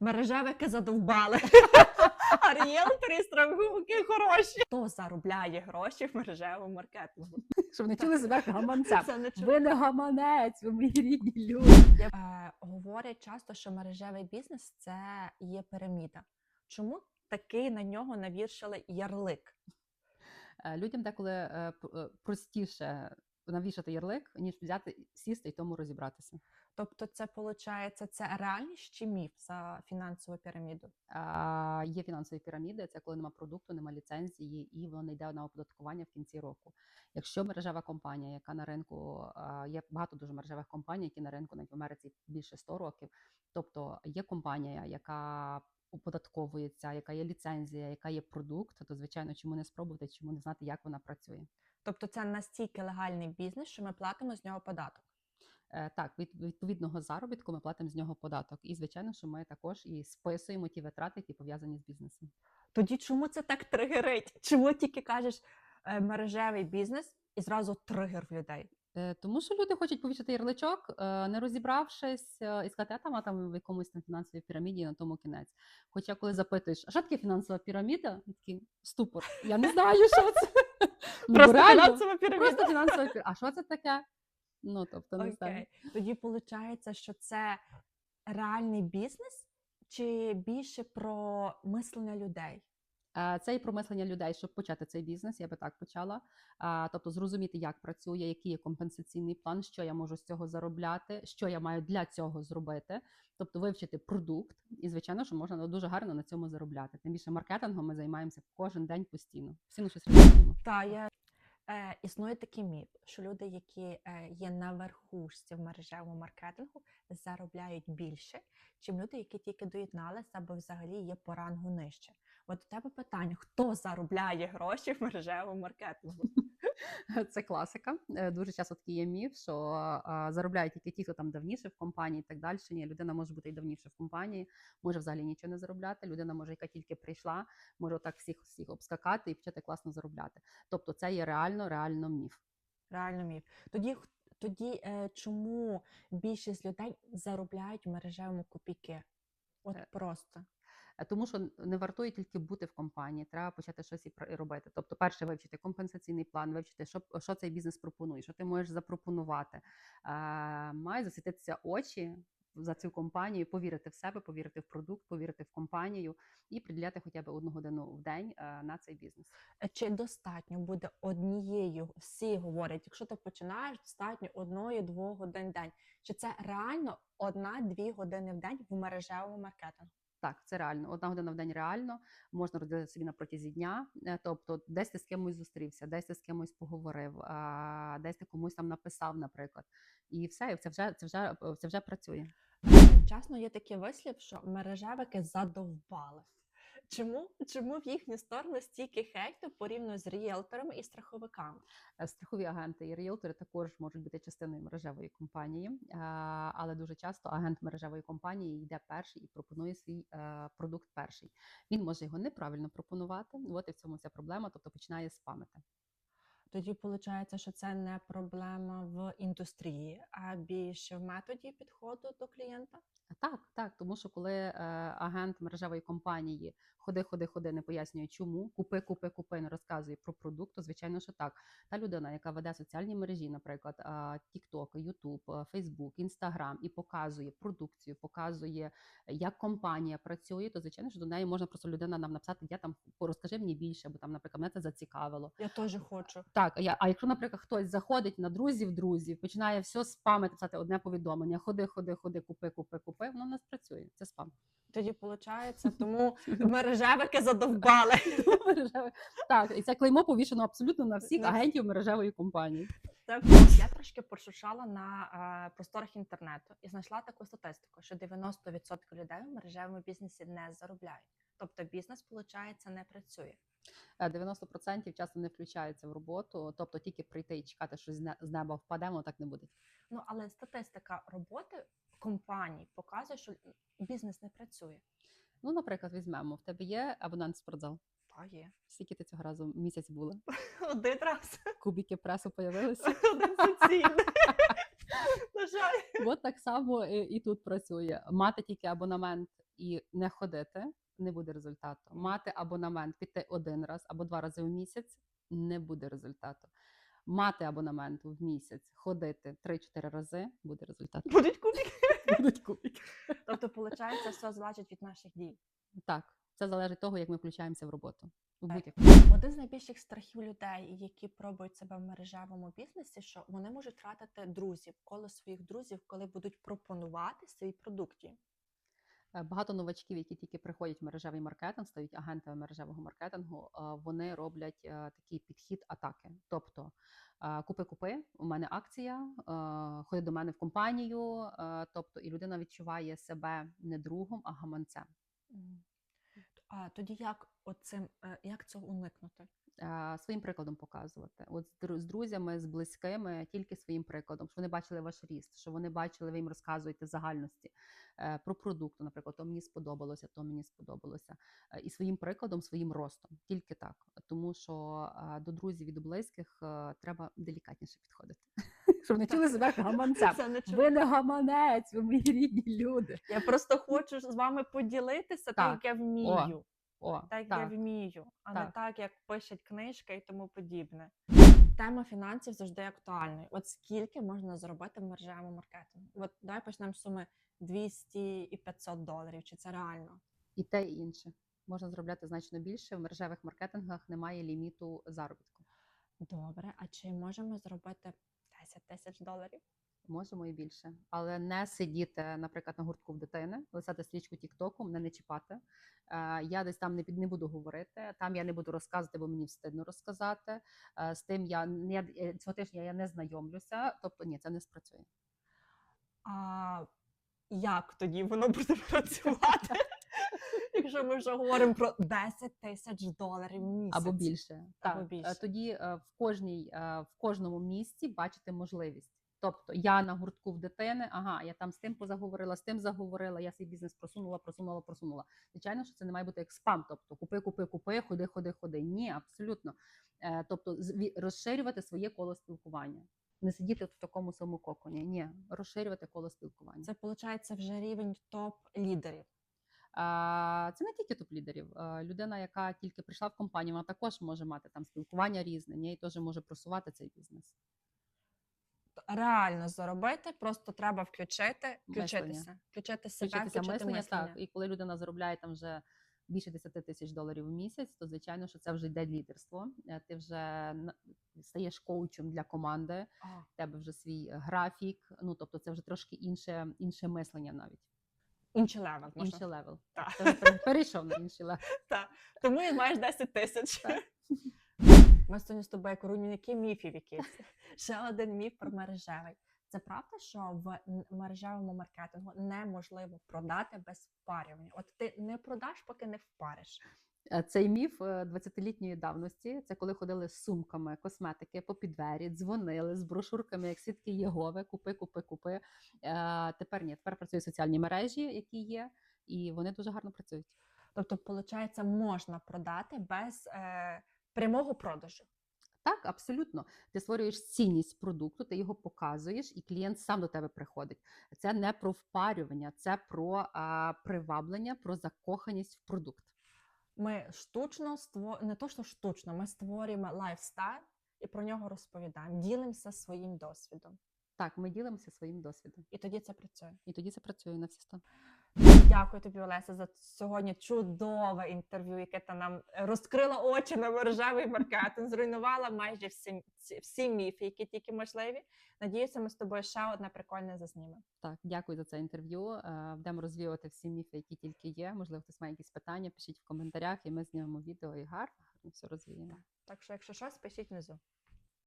Мережевики задовбали. А ріелтори страховики хороші. Хто заробляє гроші в мережевому маркетингу? Щоб не чули себе гаманцем. Ви не гаманець, ви мої рідні люди. Е, говорять часто, що мережевий бізнес це є піраміда. Чому такий на нього навішали ярлик? Е, Людям деколи е, е, простіше навішати ярлик, ніж взяти, сісти і тому розібратися. Тобто, це виходить, це реальність чи міф за фінансову піраміду? А, Є фінансові піраміди, це коли нема продукту, нема ліцензії, і воно йде на оподаткування в кінці року. Якщо мережева компанія, яка на ринку є багато дуже мережевих компаній, які на ринку навіть в Америці більше 100 років. Тобто є компанія, яка оподатковується, яка є ліцензія, яка є продукт, то звичайно, чому не спробувати, чому не знати, як вона працює. Тобто, це настільки легальний бізнес, що ми платимо з нього податок. Е, Так, від відповідного заробітку ми платимо з нього податок. І звичайно, що ми також і списуємо ті витрати, які пов'язані з бізнесом. Тоді чому це так тригерить? Чому тільки кажеш е, мережевий бізнес і зразу тригер в людей? Е, Тому що люди хочуть повішати ярличок, не розібравшись і сказати, а там, в якомусь там фінансовій піраміді на тому кінець. Хоча коли запитуєш, а що таке фінансова піраміда? Такий ступор. Я не знаю, що це. Ну, реально, фінансова піраміда. Просто фінансова піраміда. А що це таке? Ну, тобто, не знаю. Тоді виходить, що це реальний бізнес, чи більше про мислення людей? Е, Це і про мислення людей, щоб почати цей бізнес, я би так почала. Тобто зрозуміти, як працює, який є компенсаційний план, що я можу з цього заробляти, що я маю для цього зробити. Тобто вивчити продукт, і звичайно, що можна ну, дуже гарно на цьому заробляти. Тим більше маркетингом ми займаємося кожен день постійно. Постійно щось робимо. Та е, існує такий міф, що люди, які е, є на верхушці в мережевому маркетингу, заробляють більше, чим люди, які тільки доєдналися або взагалі є по рангу нижче. От у тебе питання: хто заробляє гроші в мережевому маркетингу? Це класика. Е, Дуже часто такий є міф, що заробляють тільки ті, хто там давніше в компанії і так далі. Ні, людина може бути і давніше в компанії, може взагалі нічого не заробляти. Людина може, яка тільки прийшла, може так всіх всіх обскакати і почати класно заробляти. Тобто, це є реально, реально міф. Реально міф. Тоді тоді е, чому більшість людей заробляють в мережевому копійки? От Е, просто. Тому що не вартує тільки бути в компанії, треба почати щось і робити. Тобто, перше вивчити компенсаційний план, вивчити, що, що цей бізнес пропонує, що ти можеш запропонувати. Е, має засвітитися очі за цю компанію, повірити в себе, повірити в продукт, повірити в компанію і приділяти хоча б одну годину в день е, на цей бізнес. Е, Чи достатньо буде однією? Всі говорять, якщо ти починаєш, достатньо одної-двох годин в день. Чи це реально одна-дві години в день в мережевому маркетингу? Так, це реально. Одна година в день реально можна розділити собі на протязі дня. Е, Тобто, десь ти з кимось зустрівся, десь ти з кимось поговорив, десь ти комусь там написав, наприклад. І все, це вже це вже це вже працює. Часно є такий вислів, що мережевики задовбали. Чому? Чому в їхню сторону стільки хейту порівняно з ріелторами і страховиками? Е, Страхові агенти і ріелтори також можуть бути частиною мережевої компанії, е, але дуже часто агент мережевої компанії йде перший і пропонує свій е, продукт перший. Він може його неправильно пропонувати. От і в цьому ця проблема, тобто починає спамити. Тоді виходить, що це не проблема в індустрії, а більше в методі підходу до клієнта. Так, так, тому що коли е, агент мережевої компанії ходи, ходи, ходи, не пояснює, чому купи, купи, купи, не розказує про продукт, то звичайно, що так. Та людина, яка веде соціальні мережі, наприклад, TikTok, YouTube, Facebook, Instagram, і показує продукцію, показує, як компанія працює, то звичайно, що до неї можна просто людина нам написати, я там розкажи мені більше, бо там, наприклад, мене це зацікавило. Я теж хочу. Так, а я, а якщо, наприклад, хтось заходить на друзів, друзів, починає все спамити, писати одне повідомлення: ходи, ходи, ходи, купи, купи, купи, воно не спрацює. Це спам. Тоді виходить, тому мережевики задовбали. Так, і це клеймо повішено абсолютно на всіх агентів мережевої компанії. Це я трошки пошуршала на е, просторах інтернету і знайшла таку статистику, що 90% людей в мережевому бізнесі не заробляють. Тобто бізнес, виходить, не працює. Е, 90% часто не включаються в роботу, тобто тільки прийти і чекати, що з не- з неба впаде, воно так не буде. Ну але статистика роботи компаній показує, що бізнес не працює. Ну, наприклад, візьмемо, в тебе є абонент в спортзал. Та є. Скільки ти цього разу місяць була? Один раз. Кубики пресу появилися. Один суцільний. На жаль. От так само і, і тут працює. Мати тільки абонемент і не ходити, не буде результату. Мати абонемент, піти один раз або два рази в місяць не буде результату. Мати абонемент в місяць, ходити 3-4 рази буде результат. Будуть кубики. Будуть кубики. Тобто, виходить, все залежить від наших дій. Так, це залежить того, як ми включаємося в роботу. В Один з найбільших страхів людей, які пробують себе в мережевому бізнесі, що вони можуть втратити друзів, коло своїх друзів, коли будуть пропонувати свої продукти. Е, Багато новачків, які тільки приходять в мережевий маркетинг, стають агентами мережевого маркетингу. е, Вони роблять е, такий підхід атаки. Тобто купи-купи, у мене акція, ходи до мене в компанію. Тобто, і людина відчуває себе не другом, а гаманцем. А тоді як оцим, як цього уникнути? Своїм прикладом показувати. От з друзями, з близькими, тільки своїм прикладом, щоб вони бачили ваш ріст, що вони бачили, ви їм розказуєте загальності е, про продукт, наприклад, то мені сподобалося, то мені сподобалося. Е, І своїм прикладом, своїм ростом, тільки так. Тому що е, до друзів і до близьких треба делікатніше підходити, щоб не чули себе гаманцем. Ви не гаманець, ви мої рідні люди. Я просто хочу з вами поділитися так, як я вмію. О, так, як я вмію, а не Так. так, як пишуть книжка і тому подібне. Тема фінансів завжди актуальна. От скільки можна заробити в мережевому маркетингу? От давай почнемо з суми 200 і 500 доларів. Чи це реально? І те, і інше. Можна заробляти значно більше. В мережевих маркетингах немає ліміту заробітку. Добре, а чи можемо зробити 10 тисяч доларів? Можемо і більше, але не сидіти, наприклад, на гуртку в дитини, лисати стрічку Тіктоку, мене не чіпати. Е, я десь там не під не буду говорити. Там я не буду розказувати, бо мені встидно розказати. Е, з тим я не цього тижня я не знайомлюся. Тобто, ні, це не спрацює. А як тоді воно буде працювати? Якщо ми вже говоримо про 10 тисяч доларів в місяць. Або більше. Або більше. Е, Тоді е, в кожній в кожному місці бачити можливість. Тобто я на гуртку в дитини, ага, я там з тим позаговорила, з тим заговорила, я свій бізнес просунула, просунула, просунула. Звичайно, що це не має бути як спам. Тобто купи, купи, купи, ходи, ходи, ходи. Ні, абсолютно. Е, Тобто розширювати своє коло спілкування. Не сидіти в такому самому коконі. Ні, розширювати коло спілкування. Це виходить вже рівень топ-лідерів. Це не тільки топ-лідерів. Людина, яка тільки прийшла в компанію, вона також може мати там спілкування різне, і теж може просувати цей бізнес. Реально заробити, просто треба включити, включитися, включити себе, включити мислення, мислення. так. І коли людина заробляє там вже більше 10 тисяч доларів в місяць, то звичайно, що це вже йде лідерство. Е, Ти вже стаєш коучем для команди, в тебе вже свій е, графік. Ну тобто, це вже трошки інше, інше мислення навіть. Інший левел. можна. Інший левел. Так. Перейшов на інший левел. Так. Тому і маєш 10 тисяч. Ми сьогодні з тобою корунники міфів якісь. Ще один міф про мережевий. Це правда, що в мережевому маркетингу неможливо продати без впарювання. От ти не продаш, поки не впариш. Е, Цей міф е, 20-літньої давності це коли ходили з сумками косметики по підвері, дзвонили з брошурками, як свідки Єгови, купи, купи, купи. Е, Тепер ні, тепер працюють соціальні мережі, які є, і вони дуже гарно працюють. Тобто, виходить, можна продати без е, прямого продажу. Так, абсолютно. Ти створюєш цінність продукту, ти його показуєш, і клієнт сам до тебе приходить. Це не про впарювання, це про а, приваблення, про закоханість в продукт. Ми штучно ство... не то, що штучно, ми створюємо лайфстайл і про нього розповідаємо, ділимося своїм досвідом. Так, ми ділимося своїм досвідом, І тоді це працює. і тоді це працює на всі сто. Дякую тобі, Олеся, за сьогодні чудове інтерв'ю, яке ти нам розкрила очі на мережевий маркетинг, зруйнувала майже всі, всі міфи, які тільки можливі. Надіюся, ми з тобою ще одне прикольне зазнімемо. Так, дякую за це інтерв'ю. Е, Будемо розвіювати всі міфи, які тільки є. Можливо, хтось має якісь питання, пишіть в коментарях, і ми знімемо відео і гарно, гарно все розвіємо. Так що, якщо щось, пишіть внизу.